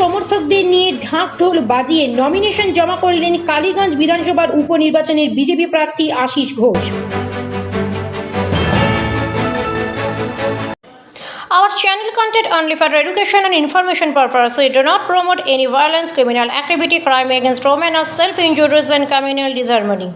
সমর্থকদের নিয়ে ঢাক ঢোল বাজিয়ে নমিনেশন জমা করলেন কালীগঞ্জ বিধানসভার উপনির্বাচনের বিজেপি প্রার্থী Ashis Ghosh Our channel content only for education and information purpose. We do not promote any violence, criminal activity, crime against women, or self-injuries and communal disharmony.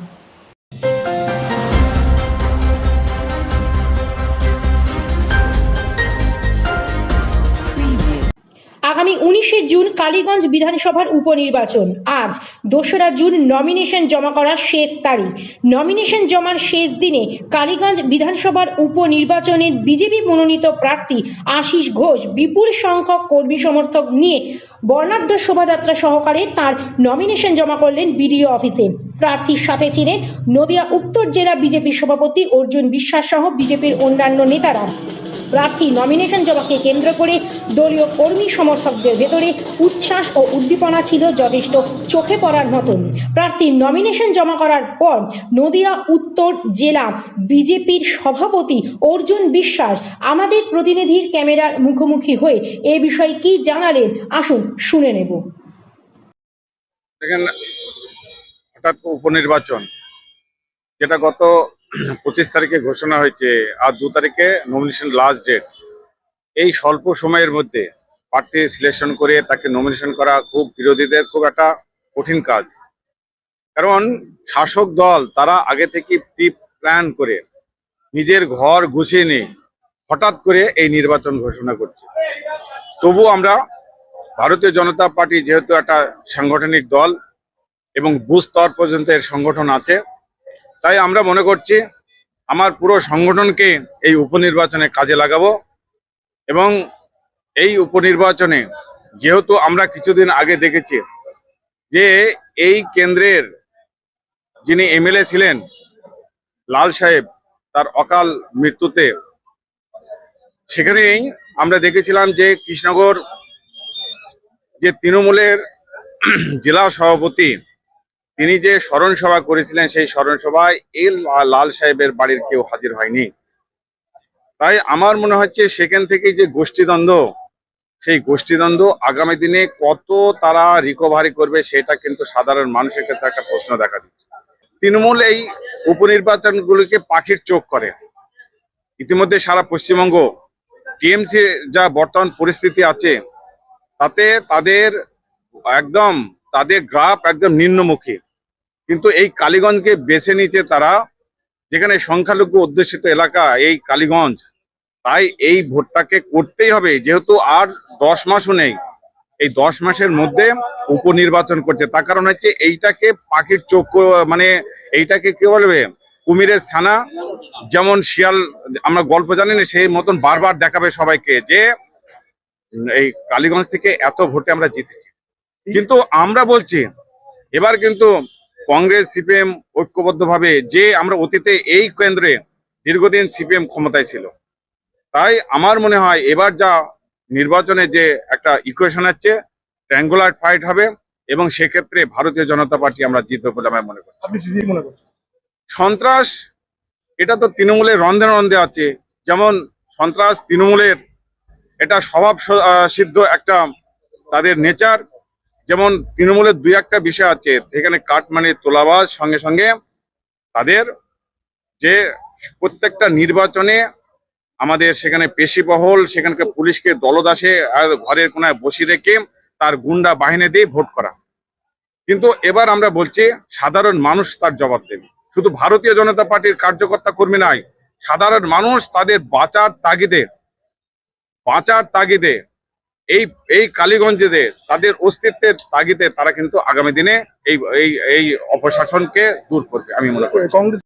June Kaliganj বিধানসভার উপনির্বাচন। আজ দোসরা June nomination জমা করার শেষ তারিখ। Nomination জমার শেষ দিনে কালীগঞ্জ বিধানসভার উপনির্বাচনের বিজেপি মনোনীত প্রার্থী আশিস ঘোষ বিপুল সংখ্যক কর্মী সমর্থক নিয়ে বর্ণাঢ্য শোভাযাত্রা সহকারে তার নমিনেশন জমা করলেন বিডিও অফিসে। প্রার্থীর সাথে ছিলেন নদিয়া উত্তর জেলা বিজেপির সভাপতি অর্জুন বিশ্বাস সহ বিজেপির অন্যান্য নেতারা। প্রার্থী নমিনেশন জমাকে কেন্দ্র করে দলীয় কর্মী সমর্থকদের ভেতরে উচ্ছ্বাস ও উদ্দীপনা ছিল যথেষ্ট চোখে পড়ার মতন। প্রার্থী নমিনেশন জমা করার পর নদিয়া উত্তর জেলা বিজেপির সভাপতি অর্জুন বিশ্বাস আমাদের প্রতিনিধির ক্যামেরার মুখোমুখি হয়ে এ বিষয়ে কি জানালেন আসুন শুনে নেব। হঠাৎ উপনির্বাচন, যেটা গত পঁচিশ তারিখে ঘোষণা হয়েছে আর দু তারিখে নমিনেশন লাস্ট ডেট এই স্বল্প সময়ের মধ্যে প্রার্থী সিলেকশন করে তাকে নমিনেশন করা খুব বিরোধীদের খুব একটা কঠিন কাজ। কারণ শাসক দল তারা আগে থেকে প্রি প্ল্যান করে নিজের ঘর গুছিয়ে নিয়ে হঠাৎ করে এই নির্বাচন ঘোষণা করছে। তবু আমরা ভারতীয় জনতা পার্টি যেহেতু একটা সাংগঠনিক দল এবং বুথ স্তর পর্যন্ত এর সংগঠন আছে তাই আমরা মনে করছি আমার পুরো সংগঠনকে এই উপনির্বাচনে কাজে লাগাবো এবং এই উপনির্বাচনে যেহেতু আমরা কিছুদিন আগে দেখেছি যে এই কেন্দ্রের যিনি এমএলএ ছিলেন লাল সাহেব, তার অকাল মৃত্যুতে সেখানেই আমরা দেখেছিলাম যে কৃষ্ণনগর যে তৃণমূলের জেলা সভাপতি তিনি যে স্মরণ সভা করেছিলেন, সেই স্মরণ সভায় এই লাল সাহেবের বাড়ির কেউ হাজির হয়নি। তাই আমার মনে হচ্ছে সেখান থেকে যে গোষ্ঠীদ্বন্দ্ব, সেই গোষ্ঠীদ্বন্দ্ব আগামী দিনে কত তারা রিকভারি করবে, সেটা কিন্তু সাধারণ মানুষের কাছে একটা প্রশ্ন দেখা দিচ্ছে। তৃণমূল এই উপনির্বাচনগুলিকে পাখির চোখ করে। ইতিমধ্যে সারা পশ্চিমবঙ্গ, টিএমসি যা বর্তমান পরিস্থিতি আছে, তাতে তাদের একদম, তাদের গ্রাফ একদম নিম্নমুখী। কিন্তু এই কালীগঞ্জকে বেছে নিয়েছে তারা, যেখানে সংখ্যালঘু অধ্যুষিত এলাকা এই কালীগঞ্জ, তাই এই ভোটটাকে করতেই হবে। যেহেতু আর দশ মাসও নেই, এই দশ মাসের মধ্যে উপনির্বাচন করছে। তার কারণ হচ্ছে এইটাকে পাখির চোখ মানে এইটাকে কে বলবে, কুমিরের ছানা, যেমন শিয়াল, আমরা গল্প জানি না, সেই মতন বারবার দেখাবে সবাইকে যে এই কালীগঞ্জ থেকে এত ভোটে আমরা জিতেছি। কিন্তু আমরা বলছি, এবার কিন্তু কংগ্রেস সিপিএম ঐক্যবদ্ধভাবে যে আমরা অতীতে এই কেন্দ্রে দীর্ঘদিন সিপিএম ক্ষমতায় ছিল। তাই আমার মনে হয় এবার যা নির্বাচনে যে একটা ইকুয়েশন আছে ট্র্যাঙ্গুলার ফাইট হবে এবং সেক্ষেত্রে ভারতীয় জনতা পার্টি আমরা জিতবে বলে আমি মনে করি মনে সন্ত্রাস এটা তো তৃণমূলের রন্ধে রন্ধে আছে। যেমন সন্ত্রাস তৃণমূলের এটা স্বভাব সিদ্ধ একটা তাদের নেচার যেমন তৃণমূলের দুই একটা বিষয় আছে সেখানে কাটমানি তোলাবাজ সঙ্গে সঙ্গে তাদের যে প্রত্যেকটা নির্বাচনে আমাদের সেখানে পেশিবহল, সেখানকার পুলিশকে দলদাসে ঘরের কোনায় বসিয়ে রেখে তার গুন্ডা বাহিনী দিয়ে ভোট করা। কিন্তু এবার আমরা বলছি, সাধারণ মানুষ তার জবাব দেবে। শুধু ভারতীয় জনতা পার্টির কার্যকর্তা কর্মী নয়, সাধারণ মানুষ তাদের বাঁচার তাগিদে বাঁচার তাগিদে এই এই কালীগঞ্জেদের তাদের অস্তিত্বের তাগিদে তারা কিন্তু আগামী দিনে এই এই এই অপশাসনকে দূর করবে, আমি মনে করি। কংগ্রেস